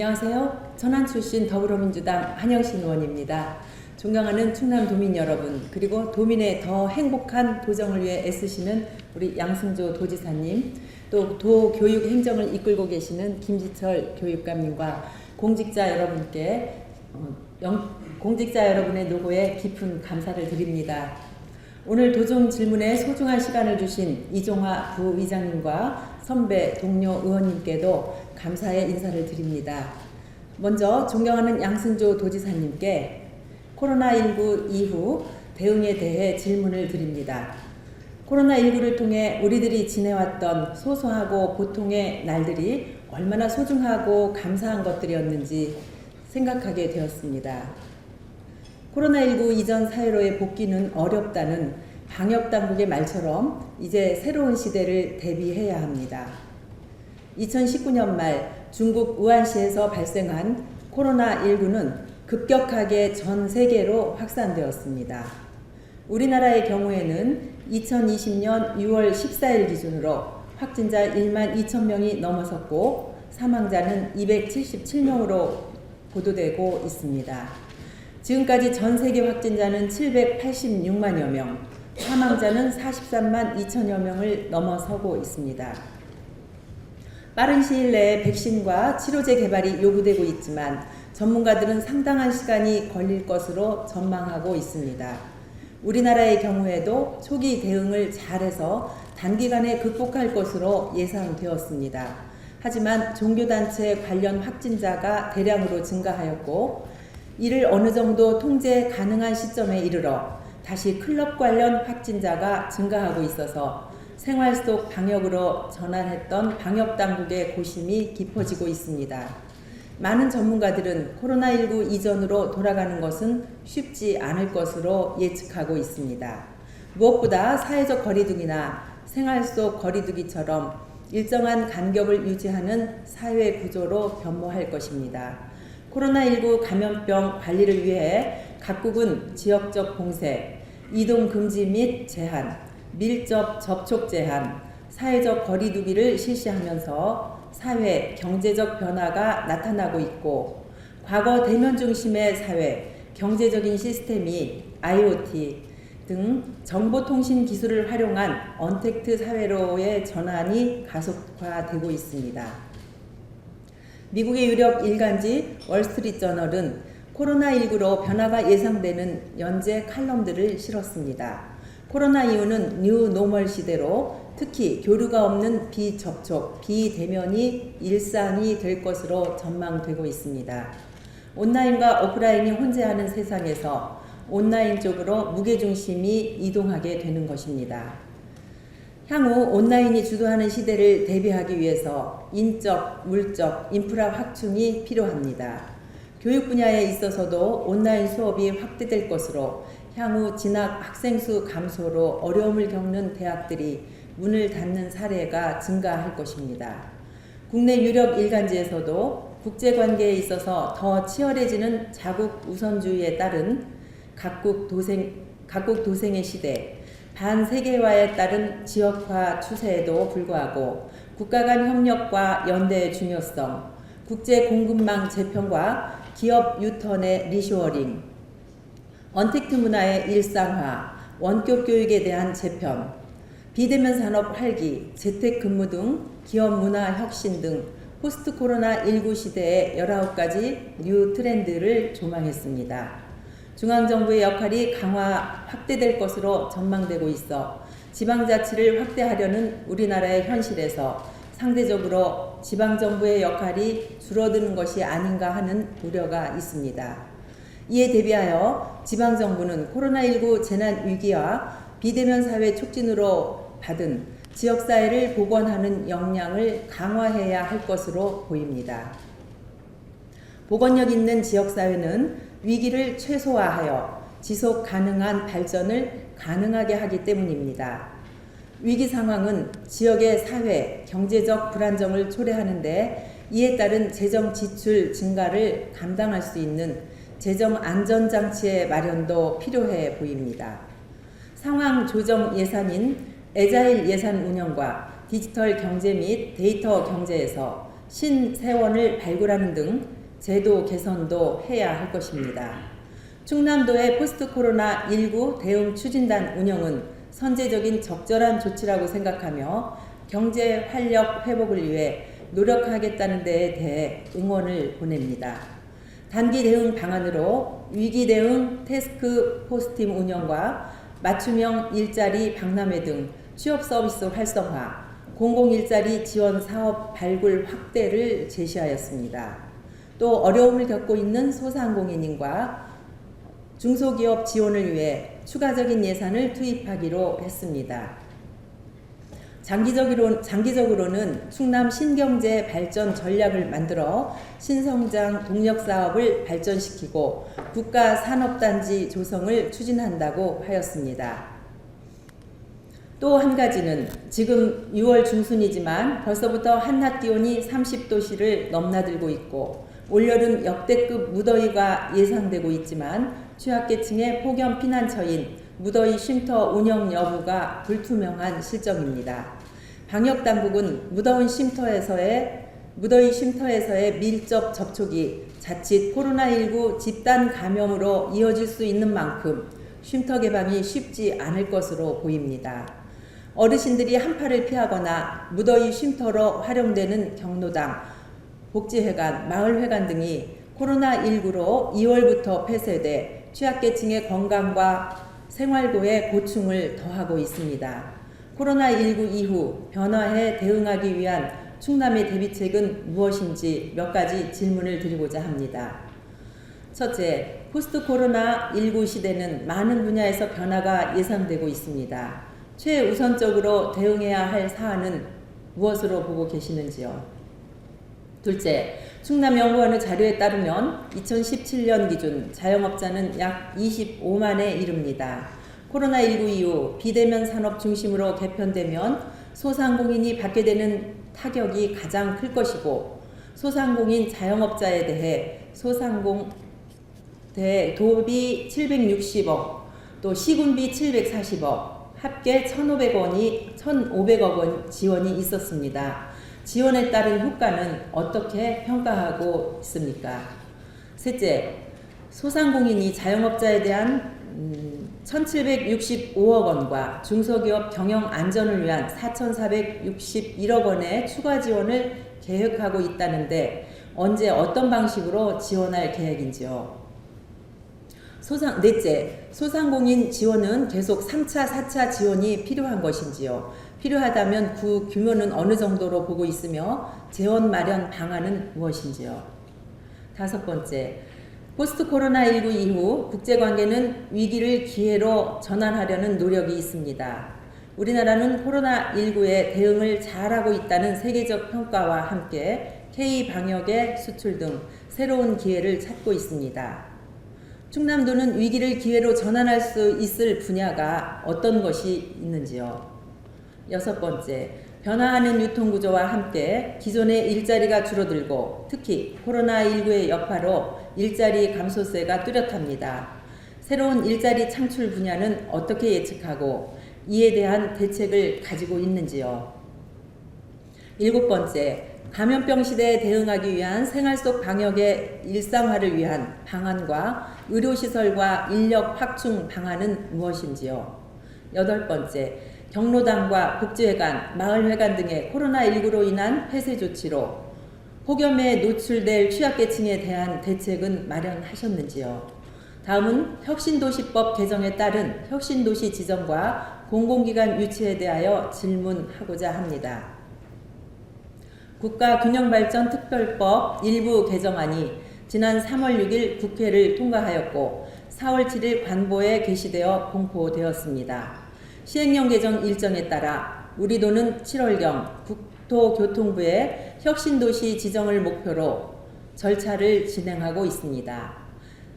안녕하세요. 천안 출신 더불어민주당 한영신 의원입니다. 존경하는 충남 도민 여러분, 그리고 도민의 더 행복한 도정을 위해 애쓰시는 우리 양승조 도지사님, 또 도 교육 행정을 이끌고 계시는 김지철 교육감님과 공직자 여러분께 어, 영- 공직자 여러분의 노고에 깊은 감사를 드립니다. 오늘 도중 질문에 소중한 시간을 주신 이종화 부의장님과 선배 동료 의원님께도 감사의 인사를 드립니다. 먼저 존경하는 양승조 도지사님께 코로나19 이후 대응에 대해 질문을 드립니다. 코로나19를 통해 우리들이 지내왔던 소소하고 보통의 날들이 얼마나 소중하고 감사한 것들이었는지 생각하게 되었습니다. 코로나19 이전 사회로의 복귀는 어렵다는 방역 당국의 말처럼 이제 새로운 시대를 대비해야 합니다. 2019년 말 중국 우한시에서 발생한 코로나19는 급격하게 전 세계로 확산되었습니다. 우리나라의 경우에는 2020년 6월 14일 기준으로 확진자 1만 2천 명이 넘어섰고 사망자는 277명으로 보도되고 있습니다. 지금까지 전 세계 확진자는 786만여 명, 사망자는 43만 2천여 명을 넘어서고 있습니다. 빠른 시일 내에 백신과 치료제 개발이 요구되고 있지만 전문가들은 상당한 시간이 걸릴 것으로 전망하고 있습니다. 우리나라의 경우에도 초기 대응을 잘해서 단기간에 극복할 것으로 예상되었습니다. 하지만 종교단체 관련 확진자가 대량으로 증가하였고 이를 어느 정도 통제 가능한 시점에 이르러 다시 클럽 관련 확진자가 증가하고 있어서 생활 속 방역으로 전환했던 방역 당국의 고심이 깊어지고 있습니다. 많은 전문가들은 코로나19 이전으로 돌아가는 것은 쉽지 않을 것으로 예측하고 있습니다. 무엇보다 사회적 거리두기나 생활 속 거리두기처럼 일정한 간격을 유지하는 사회 구조로 변모할 것입니다. 코로나19 감염병 관리를 위해 각국은 지역적 봉쇄, 이동 금지 및 제한, 밀접 접촉 제한, 사회적 거리두기를 실시하면서 사회 경제적 변화가 나타나고 있고 과거 대면 중심의 사회 경제적인 시스템이 IoT 등 정보통신 기술을 활용한 언택트 사회로의 전환이 가속화되고 있습니다. 미국의 유력 일간지 월스트리트저널은 코로나19로 변화가 예상되는 연재 칼럼들을 실었습니다. 코로나 이후는 뉴 노멀 시대로 특히 교류가 없는 비접촉, 비대면이 일상이 될 것으로 전망되고 있습니다. 온라인과 오프라인이 혼재하는 세상에서 온라인 쪽으로 무게중심이 이동하게 되는 것입니다. 향후 온라인이 주도하는 시대를 대비하기 위해서 인적, 물적, 인프라 확충이 필요합니다. 교육 분야에 있어서도 온라인 수업이 확대될 것으로 향후 진학 학생 수 감소로 어려움을 겪는 대학들이 문을 닫는 사례가 증가할 것입니다. 국내 유력 일간지에서도 국제 관계에 있어서 더 치열해지는 자국 우선주의에 따른 각국 도생 각국 도생의 시대, 반세계화에 따른 지역화 추세에도 불구하고 국가 간 협력과 연대의 중요성, 국제 공급망 재편과 기업 유턴의 리쇼어링, 언택트 문화의 일상화, 원격 교육에 대한 재편, 비대면 산업 활기, 재택 근무 등 기업 문화 혁신 등 포스트 코로나 19 시대의 19가지 뉴 트렌드를 조망했습니다. 중앙정부의 역할이 강화 확대될 것으로 전망되고 있어 지방자치를 확대하려는 우리나라의 현실에서 상대적으로 지방정부의 역할이 줄어드는 것이 아닌가 하는 우려가 있습니다. 이에 대비하여 지방정부는 코로나19 재난 위기와 비대면 사회 촉진으로 받은 지역사회를 복원하는 역량을 강화해야 할 것으로 보입니다. 복원력 있는 지역사회는 위기를 최소화하여 지속 가능한 발전을 가능하게 하기 때문입니다. 위기 상황은 지역의 사회, 경제적 불안정을 초래하는데 이에 따른 재정 지출 증가를 감당할 수 있는 재정 안전장치의 마련도 필요해 보입니다. 상황 조정 예산인 에자일 예산 운영과 디지털 경제 및 데이터 경제에서 신세원을 발굴하는 등 제도 개선도 해야 할 것입니다. 충남도의 포스트 코로나 19 대응 추진단 운영은 선제적인 적절한 조치라고 생각하며 경제 활력 회복을 위해 노력하겠다는 데에 대해 응원을 보냅니다. 단기 대응 방안으로 위기 대응 태스크 포스팀 운영과 맞춤형 일자리 박람회 등 취업 서비스 활성화, 공공 일자리 지원 사업 발굴 확대를 제시하였습니다. 또 어려움을 겪고 있는 소상공인인과 중소기업 지원을 위해 추가적인 예산을 투입하기로 했습니다. 장기적으로, 장기적으로는 충남 신경제 발전 전략을 만들어 신성장 동력 사업을 발전시키고 국가 산업단지 조성을 추진한다고 하였습니다. 또 한 가지는 지금 6월 중순이지만 벌써부터 한낮 기온이 30도씨를 넘나들고 있고 올여름 역대급 무더위가 예상되고 있지만 취약계층의 폭염 피난처인 무더위 쉼터 운영 여부가 불투명한 실정입니다. 방역 당국은 무더운 쉼터에서의 무더위 쉼터에서의 밀접 접촉이 자칫 코로나19 집단 감염으로 이어질 수 있는 만큼 쉼터 개방이 쉽지 않을 것으로 보입니다. 어르신들이 한파를 피하거나 무더위 쉼터로 활용되는 경로당, 복지회관, 마을회관 등이 코로나19로 2월부터 폐쇄돼 취약계층의 건강과 생활고에 고충을 더하고 있습니다. 코로나19 이후 변화에 대응하기 위한 충남의 대비책은 무엇인지 몇 가지 질문을 드리고자 합니다. 첫째, 포스트 코로나 19 시대는 많은 분야에서 변화가 예상되고 있습니다. 최우선적으로 대응해야 할 사안은 무엇으로 보고 계시는지요? 둘째, 충남연구원의 자료에 따르면 2017년 기준 자영업자는 약 25만에 이릅니다. 코로나19 이후 비대면 산업 중심으로 개편되면 소상공인이 받게 되는 타격이 가장 클 것이고 소상공인 자영업자에 대해 소상공 대 도비 760억 또 시군비 740억 합계 1,500원이 1,500억 원 지원이 있었습니다. 지원에 따른 효과는 어떻게 평가하고 있습니까? 셋째, 소상공인이 자영업자에 대한 음, 1,765억 원과 중소기업 경영 안전을 위한 4,461억 원의 추가 지원을 계획하고 있다는데 언제 어떤 방식으로 지원할 계획인지요? 소상, 넷째, 소상공인 지원은 계속 3차, 4차 지원이 필요한 것인지요? 필요하다면 그 규모는 어느 정도로 보고 있으며 재원 마련 방안은 무엇인지요? 다섯 번째, 포스트 코로나19 이후 국제관계는 위기를 기회로 전환하려는 노력이 있습니다. 우리나라는 코로나19에 대응을 잘하고 있다는 세계적 평가와 함께 K-방역의 수출 등 새로운 기회를 찾고 있습니다. 충남도는 위기를 기회로 전환할 수 있을 분야가 어떤 것이 있는지요? 여섯 번째, 변화하는 유통구조와 함께 기존의 일자리가 줄어들고 특히 코로나19의 여파로 일자리 감소세가 뚜렷합니다. 새로운 일자리 창출 분야는 어떻게 예측하고 이에 대한 대책을 가지고 있는지요? 일곱 번째, 감염병 시대에 대응하기 위한 생활 속 방역의 일상화를 위한 방안과 의료시설과 인력 확충 방안은 무엇인지요? 여덟 번째, 경로당과 복지회관, 마을회관 등의 코로나19로 인한 폐쇄 조치로 폭염에 노출될 취약계층에 대한 대책은 마련하셨는지요? 다음은 혁신도시법 개정에 따른 혁신도시 지정과 공공기관 유치에 대하여 질문하고자 합니다. 국가균형발전특별법 일부 개정안이 지난 3월 6일 국회를 통과하였고 4월 7일 관보에 게시되어 공포되었습니다. 시행령 개정 일정에 따라 우리도는 7월경 국토교통부의 혁신도시 지정을 목표로 절차를 진행하고 있습니다.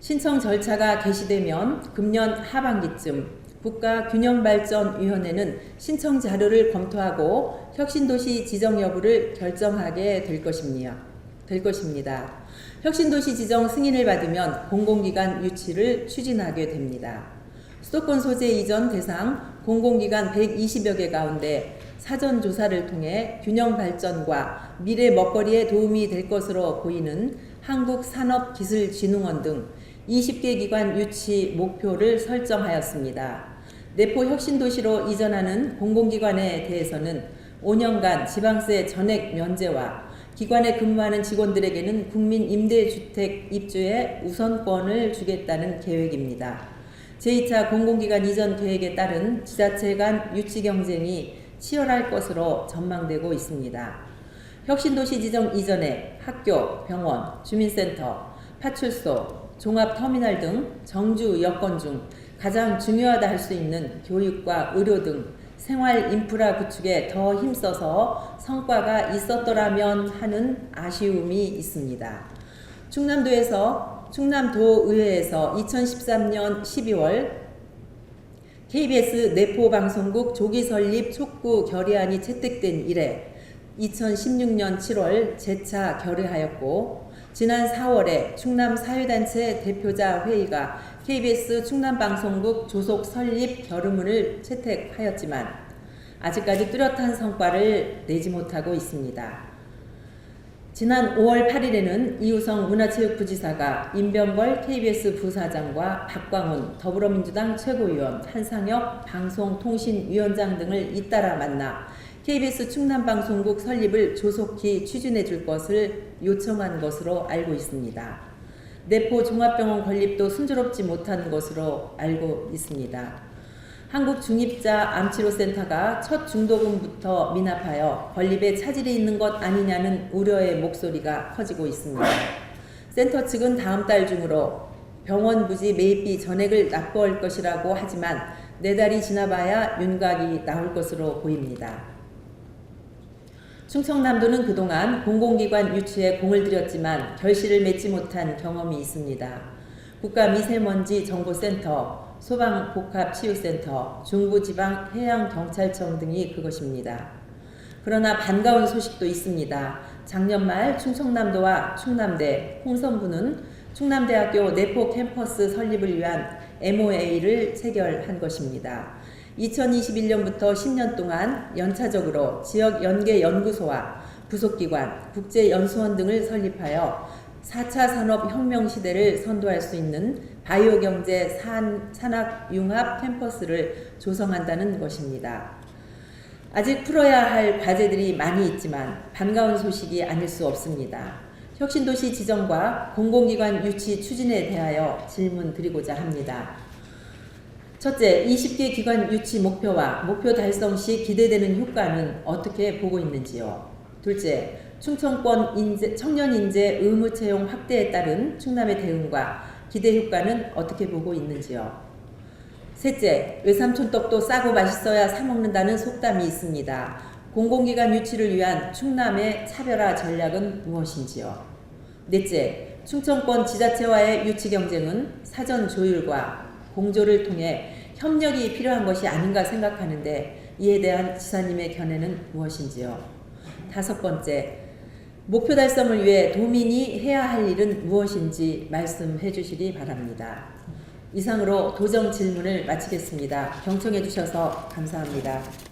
신청 절차가 개시되면 금년 하반기쯤 국가균형발전위원회는 신청 자료를 검토하고 혁신도시 지정 여부를 결정하게 될 것입니다. 될 것입니다. 혁신도시 지정 승인을 받으면 공공기관 유치를 추진하게 됩니다. 수도권 소재 이전 대상 공공기관 120여 개 가운데 사전 조사를 통해 균형 발전과 미래 먹거리에 도움이 될 것으로 보이는 한국산업기술진흥원 등 20개 기관 유치 목표를 설정하였습니다. 내포 혁신도시로 이전하는 공공기관에 대해서는 5년간 지방세 전액 면제와 기관에 근무하는 직원들에게는 국민 임대주택 입주에 우선권을 주겠다는 계획입니다. 제2차 공공기관 이전 계획에 따른 지자체 간 유치 경쟁이 치열할 것으로 전망되고 있습니다. 혁신도시 지정 이전에 학교, 병원, 주민센터, 파출소, 종합터미널 등 정주 여건 중 가장 중요하다 할 수 있는 교육과 의료 등 생활 인프라 구축에 더 힘써서 성과가 있었더라면 하는 아쉬움이 있습니다. 충남도에서 충남도의회에서 2013년 12월 KBS 내포방송국 조기 설립 촉구 결의안이 채택된 이래 2016년 7월 재차 결의하였고 지난 4월에 충남 사회단체 대표자 회의가 KBS 충남방송국 조속 설립 결의문을 채택하였지만 아직까지 뚜렷한 성과를 내지 못하고 있습니다. 지난 5월 8일에는 이우성 문화체육부지사가 임병걸 KBS 부사장과 박광훈 더불어민주당 최고위원, 한상혁 방송통신위원장 등을 잇따라 만나 KBS 충남방송국 설립을 조속히 추진해 줄 것을 요청한 것으로 알고 있습니다. 내포 종합병원 건립도 순조롭지 못한 것으로 알고 있습니다. 한국중입자 암치료센터가 첫 중도금부터 미납하여 건립에 차질이 있는 것 아니냐는 우려의 목소리가 커지고 있습니다. 센터 측은 다음 달 중으로 병원 부지 매입비 전액을 납부할 것이라고 하지만 네 달이 지나봐야 윤곽이 나올 것으로 보입니다. 충청남도는 그동안 공공기관 유치에 공을 들였지만 결실을 맺지 못한 경험이 있습니다. 국가미세먼지 정보센터, 소방복합치유센터, 중부지방해양경찰청 등이 그것입니다. 그러나 반가운 소식도 있습니다. 작년 말 충청남도와 충남대, 홍성군은 충남대학교 내포 캠퍼스 설립을 위한 MOA를 체결한 것입니다. 2021년부터 10년 동안 연차적으로 지역 연계 연구소와 부속기관, 국제연수원 등을 설립하여 4차 산업혁명 시대를 선도할 수 있는 바이오 경제 산, 산학 융합 캠퍼스를 조성한다는 것입니다. 아직 풀어야 할 과제들이 많이 있지만 반가운 소식이 아닐 수 없습니다. 혁신도시 지정과 공공기관 유치 추진에 대하여 질문 드리고자 합니다. 첫째, 20개 기관 유치 목표와 목표 달성 시 기대되는 효과는 어떻게 보고 있는지요? 둘째, 충청권 인재, 청년 인재 의무 채용 확대에 따른 충남의 대응과 기대 효과는 어떻게 보고 있는지요? 셋째, 외삼촌 떡도 싸고 맛있어야 사 먹는다는 속담이 있습니다. 공공기관 유치를 위한 충남의 차별화 전략은 무엇인지요? 넷째, 충청권 지자체와의 유치 경쟁은 사전 조율과 공조를 통해 협력이 필요한 것이 아닌가 생각하는데 이에 대한 지사님의 견해는 무엇인지요? 다섯 번째, 목표 달성을 위해 도민이 해야 할 일은 무엇인지 말씀해 주시기 바랍니다. 이상으로 도정 질문을 마치겠습니다. 경청해 주셔서 감사합니다.